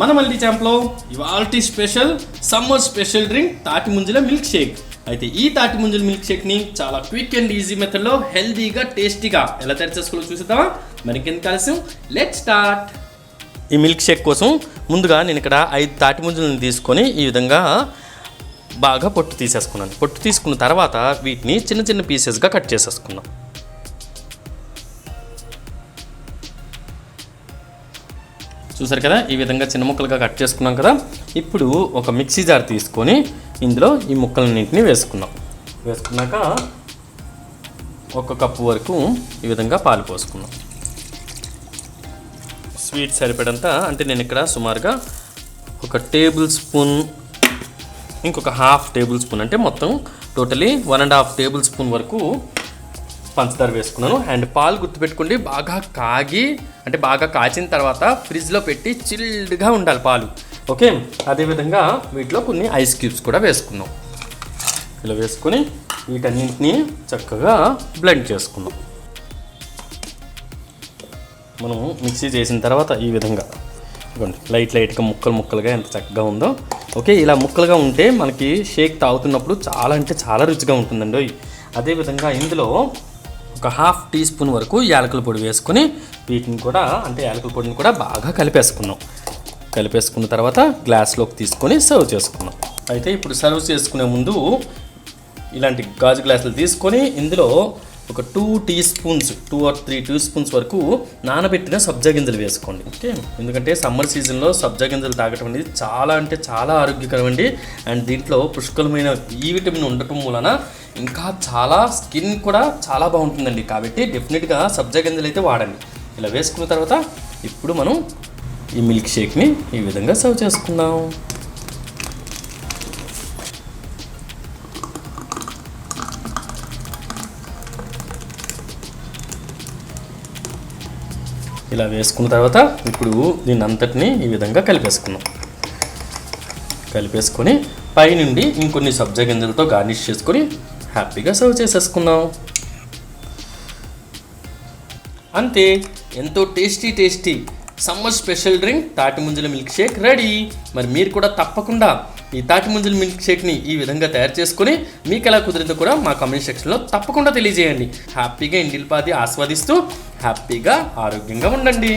మన మల్టీ ఛాంప్లో ఇవాల్టి special summer special drink తాటి ముంజల మిల్క్ షేక్. అయితే ఈ తాటి ముంజల మిల్క్ షేక్ని చాలా క్విక్ అండ్ ఈజీ మెథడ్లో హెల్దీగా టేస్టీగా ఎలా తయారు చేసుకోవాలో చూసేద్దామా? మరి ఇంకెందుకు ఆలస్యం లెట్ స్టార్ట్ ఈ మిల్క్ షేక్ కోసం ముందుగా నేను ఇక్కడ ఐదు తాటి ముంజలను తీసుకొని ఈ విధంగా బాగా పొట్టు తీసేసుకున్నాను. పొట్టు తీసుకున్న తర్వాత వీటిని చిన్న చిన్న పీసెస్గా కట్ చేసేసుకున్నాను చూసారు కదా? ఈ విధంగా చిన్న ముక్కలుగా కట్ చేసుకున్నాం కదా? ఇప్పుడు ఒక మిక్సీ జార్ తీసుకొని ఇందులో ఈ ముక్కలన్నింటినీ వేసుకున్నాం వేసుకున్నాక ఒక కప్పు వరకు ఈ విధంగా పాలు పోసుకున్నాం స్వీట్ సరిపడంత అంటే నేను ఇక్కడ సుమారుగా ఒక టేబుల్ స్పూన్ ఇంకొక హాఫ్ టేబుల్ స్పూన్ అంటే మొత్తం totally one and half tablespoon వరకు పంచదార వేసుకున్నాను. అండ్ పాలు గుర్తుపెట్టుకోండి బాగా కాగి అంటే బాగా కాచిన తర్వాత ఫ్రిడ్జ్లో పెట్టి చిల్డ్గా ఉండాలి పాలు. ఓకే? అదేవిధంగా వీటిలో కొన్ని ఐస్ క్యూబ్స్ కూడా వేసుకున్నాం. ఇలా వేసుకొని వీటన్నింటినీ చక్కగా బ్లెండ్ చేసుకున్నాం. మనం మిక్సీ చేసిన తర్వాత ఈ విధంగా ఇదిగోండి లైట్ లైట్గా ముక్కలు ముక్కలుగా ఎంత చక్కగా ఉందో. ఓకే? ఇలా ముక్కలుగా ఉంటే మనకి షేక్ తాగుతున్నప్పుడు చాలా అంటే చాలా రుచిగా ఉంటుందండి. ఓయ్. అదేవిధంగా ఇందులో ఒక హాఫ్ టీ స్పూన్ వరకు యాలకుల పొడి వేసుకొని వీటిని కూడా అంటే యాలకుల పొడిని కూడా బాగా కలిపేసుకున్నాం. కలిపేసుకున్న తర్వాత గ్లాస్లోకి తీసుకొని సర్వ్ చేసుకున్నాం. అయితే ఇప్పుడు సర్వ్ చేసుకునే ముందు ఇలాంటి గాజు గ్లాసులు తీసుకొని ఇందులో ఒక two teaspoons two or three teaspoons వరకు నానబెట్టిన సబ్జా గింజలు వేసుకోండి. ఓకే? ఎందుకంటే సమ్మర్ సీజన్లో సబ్జా గింజలు తాగటం అనేది చాలా అంటే చాలా ఆరోగ్యకరం అండి. అండ్ దీంట్లో పుష్కలమైన ఈ విటమిన్ ఉండటం వలన ఇంకా చాలా స్కిన్ కూడా చాలా బాగుంటుందండి. కాబట్టి డెఫినెట్గా సబ్జా గింజలు అయితే వాడండి. ఇలా వేసుకున్న తర్వాత ఇప్పుడు మనం ఈ మిల్క్ షేక్ని ఈ విధంగా సర్వ్ చేసుకుందాం. ఇలా వేసుకున్న తర్వాత ఇప్పుడు దీని అంతటిని ఈ విధంగా కలిపేసుకున్నాం కలిపేసుకొని పైనుండి ఇంకొన్ని సబ్జా గింజలతో గార్నిష్ చేసుకొని హ్యాపీగా సర్వ్ చేసేసుకుందాం. అంతే ఎంతో tasty tasty summer special drink తాటి ముంజల మిల్క్ షేక్ రెడీ. మరి మీరు కూడా తప్పకుండా ఈ తాటి ముంజల మిల్క్ షేక్ని ఈ విధంగా తయారు చేసుకొని మీకు ఎలా కుదిరిందో కూడా మా కమెంట్ సెక్షన్లో తప్పకుండా తెలియజేయండి. హ్యాపీగా ఇండిల్పాది ఆస్వాదిస్తూ హ్యాపీగా ఆరోగ్యంగా ఉండండి.